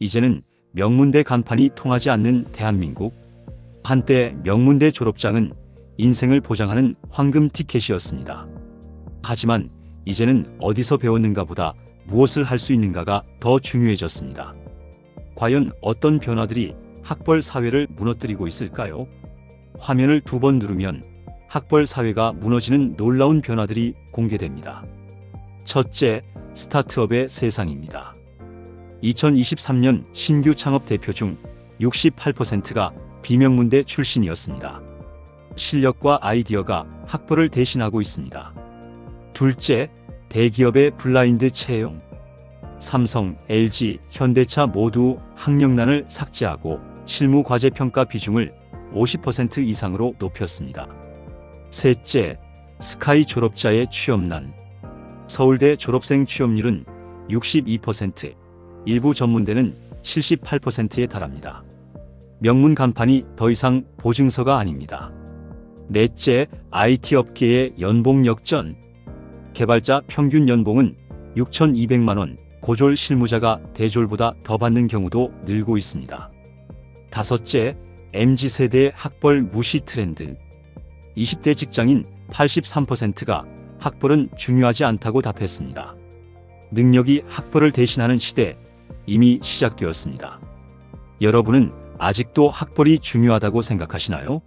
이제는 명문대 간판이 통하지 않는 대한민국. 한때 명문대 졸업장은 인생을 보장하는 황금 티켓이었습니다. 하지만 이제는 어디서 배웠는가 보다 무엇을 할 수 있는가가 더 중요해졌습니다. 과연 어떤 변화들이 학벌 사회를 무너뜨리고 있을까요? 화면을 두 번 누르면 학벌 사회가 무너지는 놀라운 변화들이 공개됩니다. 첫째, 스타트업의 세상입니다. 2023년 신규 창업 대표 중 68%가 비명문대 출신이었습니다. 실력과 아이디어가 학벌을 대신하고 있습니다. 둘째, 대기업의 블라인드 채용. 삼성, LG, 현대차 모두 학력난을 삭제하고 실무 과제 평가 비중을 50% 이상으로 높였습니다. 셋째, 스카이 졸업자의 취업난. 서울대 졸업생 취업률은 62%, 일부 전문대는 78%에 달합니다. 명문 간판이 더 이상 보증서가 아닙니다. 넷째, IT 업계의 연봉 역전. 개발자 평균 연봉은 6,200만 원, 고졸 실무자가 대졸보다 더 받는 경우도 늘고 있습니다. 다섯째, MZ세대의 학벌 무시 트렌드. 20대 직장인 83%가 학벌은 중요하지 않다고 답했습니다. 능력이 학벌을 대신하는 시대 이미 시작되었습니다. 여러분은 아직도 학벌이 중요하다고 생각하시나요?